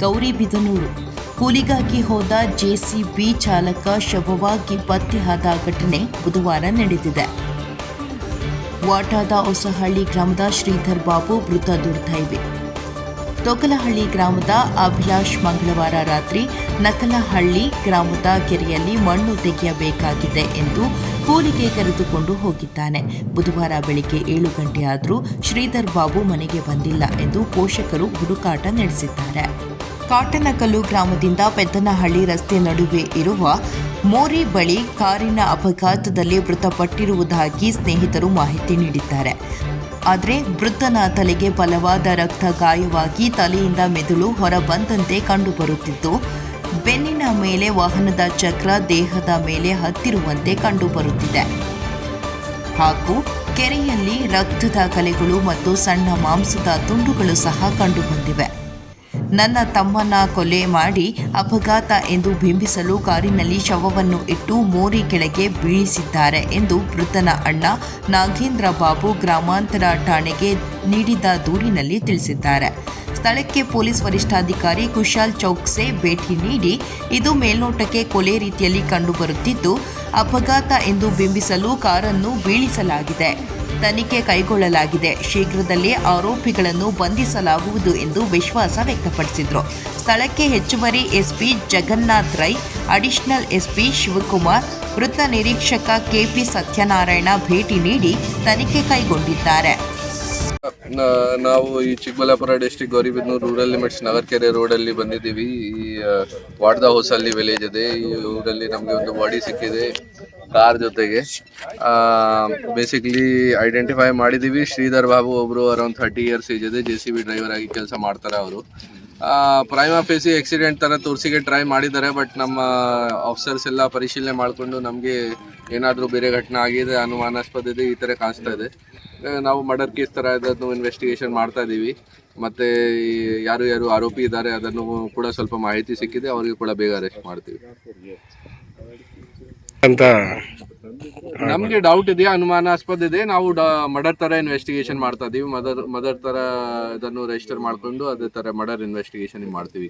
ಗೌರಿಬಿದನೂರು ಕೂಲಿಗಾಗಿ ಹೋದ ಜೆಸಿಬಿ ಚಾಲಕ ಶವವಾಗಿ ಪತ್ತೆಯಾದ ಘಟನೆ ಬುಧವಾರ ನಡೆದಿದೆ. ವಾಟಾದ ಹೊಸಹಳ್ಳಿ ಗ್ರಾಮದ ಶ್ರೀಧರ್ ಬಾಬು ಮೃತ ದುರ್ದೈವಿ. ತೊಗಲಹಳ್ಳಿ ಗ್ರಾಮದ ಅಭಿಲಾಷ್ ಮಂಗಳವಾರ ರಾತ್ರಿ ನಕಲಹಳ್ಳಿ ಗ್ರಾಮದ ಕೆರೆಯಲ್ಲಿ ಮಣ್ಣು ತೆಗೆಯಬೇಕಾಗಿದೆ ಎಂದು ಕೂಲಿಗೆ ಕರೆದುಕೊಂಡು ಹೋಗಿದ್ದಾನೆ. ಬುಧವಾರ ಬೆಳಿಗ್ಗೆ ಏಳು ಗಂಟೆಯಾದರೂ ಶ್ರೀಧರ್ ಬಾಬು ಮನೆಗೆ ಬಂದಿಲ್ಲ ಎಂದು ಪೋಷಕರು ಹುಡುಕಾಟ ನಡೆಸಿದ್ದಾರೆ. ಕಾಟನಕಲ್ಲು ಗ್ರಾಮದಿಂದ ಪೆದ್ದನಹಳ್ಳಿ ರಸ್ತೆ ನಡುವೆ ಇರುವ ಮೋರಿ ಬಳಿ ಕಾರಿನ ಅಪಘಾತದಲ್ಲಿ ಮೃತಪಟ್ಟಿರುವುದಾಗಿ ಸ್ನೇಹಿತರು ಮಾಹಿತಿ ನೀಡಿದ್ದಾರೆ. ಆದರೆ ಮೃತನ ತಲೆಗೆ ಬಲವಾದ ರಕ್ತ ಗಾಯವಾಗಿ ತಲೆಯಿಂದ ಮೆದುಳು ಹೊರಬಂದಂತೆ ಕಂಡುಬರುತ್ತಿತ್ತು ಬೆನ್ನಿನ ಮೇಲೆ ವಾಹನದ ಚಕ್ರ ದೇಹದ ಮೇಲೆ ಹತ್ತಿರುವಂತೆ ಕಂಡುಬರುತ್ತಿದೆ. ಹಾಗೂ ಕೆರೆಯಲ್ಲಿ ರಕ್ತದ ಕಲೆಗಳು ಮತ್ತು ಸಣ್ಣ ಮಾಂಸದ ತುಂಡುಗಳು ಸಹ ಕಂಡುಬಂದಿವೆ. ನನ್ನ ತಮ್ಮನ ಕೊಲೆ ಮಾಡಿ ಅಪಘಾತ ಎಂದು ಬಿಂಬಿಸಲು ಕಾರಿನಲ್ಲಿ ಶವವನ್ನು ಇಟ್ಟು ಮೋರಿ ಕೆಳಗೆ ಬೀಳಿಸಿದ್ದಾರೆ ಎಂದು ಮೃತನ ಅಣ್ಣ ನಾಗೇಂದ್ರ ಬಾಬು ಗ್ರಾಮಾಂತರ ಠಾಣೆಗೆ ನೀಡಿದ ದೂರಿನಲ್ಲಿ ತಿಳಿಸಿದ್ದಾರೆ. ಸ್ಥಳಕ್ಕೆ ಪೊಲೀಸ್ ವರಿಷ್ಠಾಧಿಕಾರಿ ಕುಶಾಲ್ ಚೌಕ್ಸೆ ಭೇಟಿ ನೀಡಿ ಇದು ಮೇಲ್ನೋಟಕ್ಕೆ ಕೊಲೆ ರೀತಿಯಲ್ಲಿ ಕಂಡುಬರುತ್ತಿದ್ದು, ಅಪಘಾತ ಎಂದು ಬಿಂಬಿಸಲು ಕಾರನ್ನು ಬೀಳಿಸಲಾಗಿದೆ. ತನಿಖೆ ಕೈಗೊಳ್ಳಲಾಗಿದೆ. ಶೀಘ್ರದಲ್ಲೇ ಆರೋಪಿಗಳನ್ನು ಬಂಧಿಸಲಾಗುವುದು ಎಂದು ವಿಶ್ವಾಸ ವ್ಯಕ್ತಪಡಿಸಿದರು. ಸ್ಥಳಕ್ಕೆ ಹೆಚ್ಚುವರಿ SP Jagannath Rai, additional SP Shivakumar, ವೃತ್ತ ನಿರೀಕ್ಷಕ ಕೆಪಿ ಸತ್ಯನಾರಾಯಣ ಭೇಟಿ ನೀಡಿ ತನಿಖೆ ಕೈಗೊಂಡಿದ್ದಾರೆ. ನಾವು ಈ Chikkaballapura district Gauribidanur rural limits Nagarkere ರೋಡಲ್ಲಿ ಬಂದಿದ್ದೀವಿ. ಈ ವಾಡ್ದ ಹೊಸಲ್ಲಿ ವಿಲೇಜ್ ಇದೆ. ಈ ಊರಲ್ಲಿ ನಮಗೆ ಒಂದು ಬಾಡಿ ಸಿಕ್ಕಿದೆ. ಕಾರ್ ಜೊತೆಗೆ. ಬೇಸಿಕ್ಲಿ ಐಡೆಂಟಿಫೈ ಮಾಡಿದ್ದೀವಿ ಶ್ರೀಧರ್ ಬಾಬು ಒಬ್ರು ಅರೌಂಡ್ ಥರ್ಟಿ ಇಯರ್ಸ್ ಏಜ್ ಇದೆ. ಜೆ ಸಿ ಬಿ ಡ್ರೈವರ್ ಆಗಿ ಕೆಲಸ ಮಾಡ್ತಾರೆ ಅವರು. ಪ್ರೈಮ್ ಫೇಸಿ ಆಕ್ಸಿಡೆಂಟ್ ಥರ ತೋರಿಸಿಗೆ ಟ್ರೈ ಮಾಡಿದ್ದಾರೆ ಬಟ್ ನಮ್ಮ ಆಫೀಸರ್ಸ್ ಎಲ್ಲ ಪರಿಶೀಲನೆ ಮಾಡಿಕೊಂಡು ನಮಗೆ ಏನಾದರೂ ಬೇರೆ ಘಟನೆ ಆಗಿದೆ, ಅನುಮಾನಾಸ್ಪದ ಇದೆ, ಈ ಥರ ಕಾಣಿಸ್ತಾ ಇದೆ. ನಾವು ಮರ್ಡರ್ ಕೇಸ್ ಥರ ಅದನ್ನು ಇನ್ವೆಸ್ಟಿಗೇಷನ್ ಮಾಡ್ತಾ ಇದ್ದೀವಿ ಮತ್ತು ಯಾರು ಯಾರು ಆರೋಪಿ ಇದ್ದಾರೆ, ಅದನ್ನು ಕೂಡ ಸ್ವಲ್ಪ ಮಾಹಿತಿ ಸಿಕ್ಕಿದೆ. ಅವರಿಗೆ ಕೂಡ ಬೇಗ ಅರೆಸ್ಟ್ ಮಾಡ್ತೀವಿ. ಅಂತ. ನಮ್ಗೆ ಡೌಟ್ ಇದೆ ಅನುಮಾನಾಸ್ಪದ ಇದೆ. ನಾವು ಮರ್ಡರ್ ತರ ಇನ್ವೆಸ್ಟಿಗೇಷನ್ ಮಾಡ್ತಾ ಇದೀವಿ. ಮದರ್ ಮದರ್ ತರ ಇದನ್ನು ರಿಜಿಸ್ಟರ್ ಮಾಡ್ಕೊಂಡು ಅದೇ ತರ ಮರ್ಡರ್ ಇನ್ವೆಸ್ಟಿಗೇಷನ್ ಮಾಡ್ತೀವಿ.